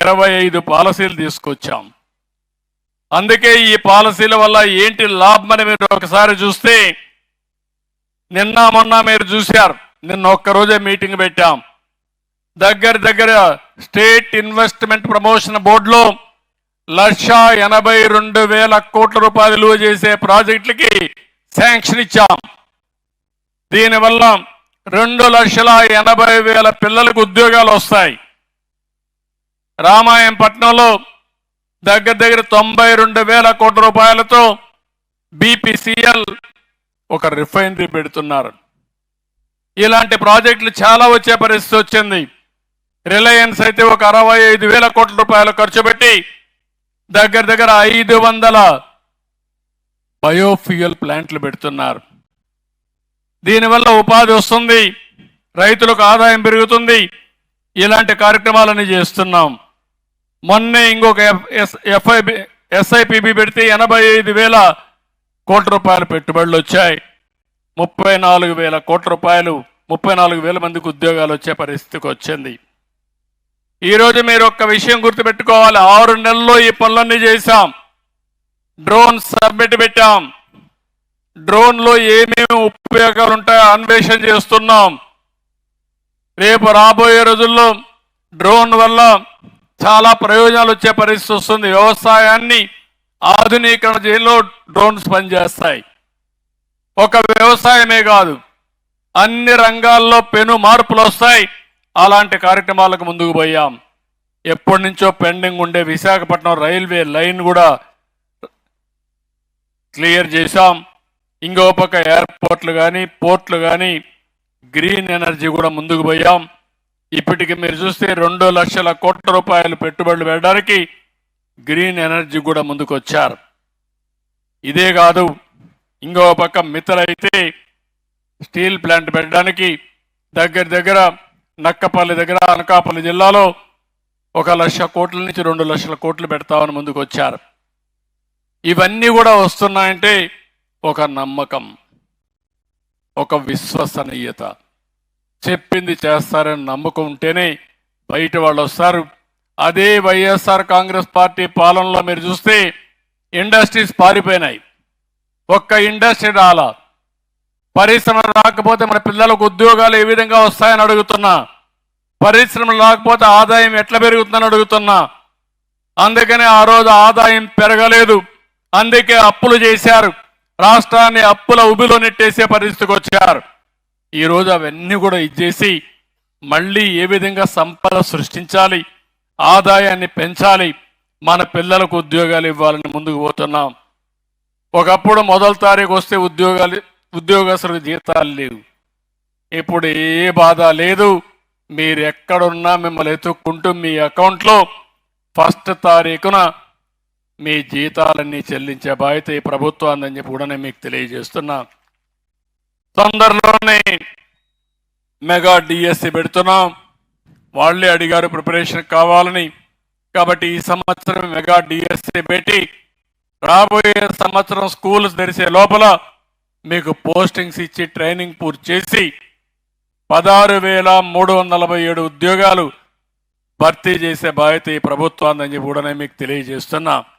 ఇరవై ఐదు పాలసీలు తీసుకొచ్చాం. అందుకే ఈ పాలసీల వల్ల ఏంటి లాభం అని మీరు ఒకసారి చూస్తే నిన్న మొన్న మీరు చూశారు నిన్న ఒక్కరోజే మీటింగ్ పెట్టాం. దగ్గర దగ్గర స్టేట్ ఇన్వెస్ట్మెంట్ ప్రమోషన్ బోర్డులో లక్ష ఎనభై రెండు వేల కోట్ల రూపాయలు విలువ చేసే ప్రాజెక్టులకి శాంక్షన్ ఇచ్చాం. దీనివల్ల రెండు లక్షల ఎనభై వేల పిల్లలకు ఉద్యోగాలు వస్తాయి. రామాయంపట్నంలో దగ్గర దగ్గర తొంభై రెండు వేల కోట్ల రూపాయలతో బీపీసీఎల్ ఒక రిఫైనరీ పెడుతున్నారు. ఇలాంటి ప్రాజెక్టులు చాలా వచ్చే పరిస్థితి వచ్చింది. రిలయన్స్ అయితే ఒక అరవై ఐదు వేల కోట్ల రూపాయలు ఖర్చు పెట్టి దగ్గర దగ్గర ఐదు వందల బయోఫ్యూయల్ ప్లాంట్లు పెడుతున్నారు. దీనివల్ల ఉపాధి వస్తుంది రైతులకు ఆదాయం పెరుగుతుంది. ఇలాంటి కార్యక్రమాలని చేస్తున్నాం. మొన్నే ఇంకొక ఎఫ్ఐబి ఎస్ఐపిబి పెడితే ఎనభై ఐదు వేల కోట్ల రూపాయల పెట్టుబడులు వచ్చాయి. ముప్పై నాలుగు వేల కోట్ల రూపాయలు ముప్పై నాలుగు వేల మందికి ఉద్యోగాలు వచ్చే పరిస్థితికి వచ్చింది. ఈరోజు మీరు ఒక్క విషయం గుర్తుపెట్టుకోవాలి. ఆరు నెలల్లో ఈ పనులన్నీ చేశాం. డ్రోన్ సబ్మిట్ పెట్టాం. డ్రోన్లో ఏమేమి ఉపయోగాలు ఉంటాయో అన్వేషణ చేస్తున్నాం. రేపు రాబోయే రోజుల్లో డ్రోన్ వల్ల చాలా ప్రయోజనాలు వచ్చే పరిస్థితి వస్తుంది. వ్యవసాయాన్ని ఆధునీకరణ చేయడంలో డ్రోన్స్ పనిచేస్తాయి. ఒక వ్యవసాయమే కాదు అన్ని రంగాల్లో పెను మార్పులు వస్తాయి. అలాంటి కార్యక్రమాలకు ముందుకు పోయాం. ఎప్పటి నుంచో పెండింగ్ ఉండే విశాఖపట్నం రైల్వే లైన్ కూడా క్లియర్ చేశాం. ఇంకో పక్క ఎయిర్పోర్ట్లు కానీ పోర్ట్లు కానీ గ్రీన్ ఎనర్జీ కూడా ముందుకు పోయాం. ఇప్పటికి మీరు చూస్తే రెండు లక్షల కోట్ల రూపాయలు పెట్టుబడులు పెట్టడానికి గ్రీన్ ఎనర్జీ కూడా ముందుకు వచ్చారు ఇదే కాదు ఇంకో పక్క మిత్రులైతే స్టీల్ ప్లాంట్ పెట్టడానికి దగ్గర దగ్గర నక్కపల్లి దగ్గర అనకాపల్లి జిల్లాలో ఒక లక్ష కోట్ల నుంచి రెండు లక్షల కోట్లు పెడతామని ముందుకు వచ్చారు ఇవన్నీ కూడా వస్తున్నాయంటే ఒక నమ్మకం ఒక విశ్వసనీయత. చెప్పింది చేస్తారని నమ్మకం ఉంటేనే బయట వాళ్ళు వస్తారు. అదే వైఎస్ఆర్ కాంగ్రెస్ పార్టీ పాలనలో మీరు చూస్తే ఇండస్ట్రీస్ పారిపోయినాయి. ఒక్క ఇండస్ట్రీ రాలా. పరిశ్రమలు రాకపోతే మన పిల్లలకు ఉద్యోగాలు ఏ విధంగా వస్తాయని అడుగుతున్నా. పరిశ్రమలు రాకపోతే ఆదాయం ఎట్లా పెరుగుతుందని అడుగుతున్నా. అందుకనే ఆ రోజు ఆదాయం పెరగలేదు. అందుకే అప్పులు చేశారు. రాష్ట్రాన్ని అప్పుల ఉబిలో నెట్టేసే పరిస్థితికి వచ్చారు. ఈ రోజు అవన్నీ కూడా ఇచ్చేసి మళ్ళీ ఏ విధంగా సంపద సృష్టించాలి ఆదాయాన్ని పెంచాలి మన పిల్లలకు ఉద్యోగాలు ఇవ్వాలని ముందుకు పోతున్నాం. ఒకప్పుడు మొదటి తారీఖు వస్తే ఉద్యోగాలు ఉద్యోగస్తులకు జీతాలు లేవు. ఇప్పుడు ఏ బాధ లేదు. మీరు ఎక్కడున్నా మిమ్మల్ని ఎత్తుక్కుంటూ మీ అకౌంట్లో ఫస్ట్ తారీఖున మీ జీతాలన్నీ చెల్లించే బాధ్యత ఈ ప్రభుత్వాన్ని చెప్పి కూడా నేను మీకు తెలియజేస్తున్నాను తొందరలోనే మెగా డిఎస్సి పెడుతున్నాం. వాళ్ళే అడిగారు ప్రిపరేషన్ కావాలని. కాబట్టి ఈ సంవత్సరం మెగా డిఎస్సి పెట్టి రాబోయే సంవత్సరం స్కూల్స్ తెరిసే లోపల మీకు పోస్టింగ్స్ ఇచ్చి ట్రైనింగ్ పూర్తి చేసి పదహారు వేల మూడు వందల నలభై ఏడు ఉద్యోగాలు భర్తీ చేసే బాధ్యత ఈ ప్రభుత్వాన్ని చెప్పి కూడా మీకు తెలియజేస్తున్నా.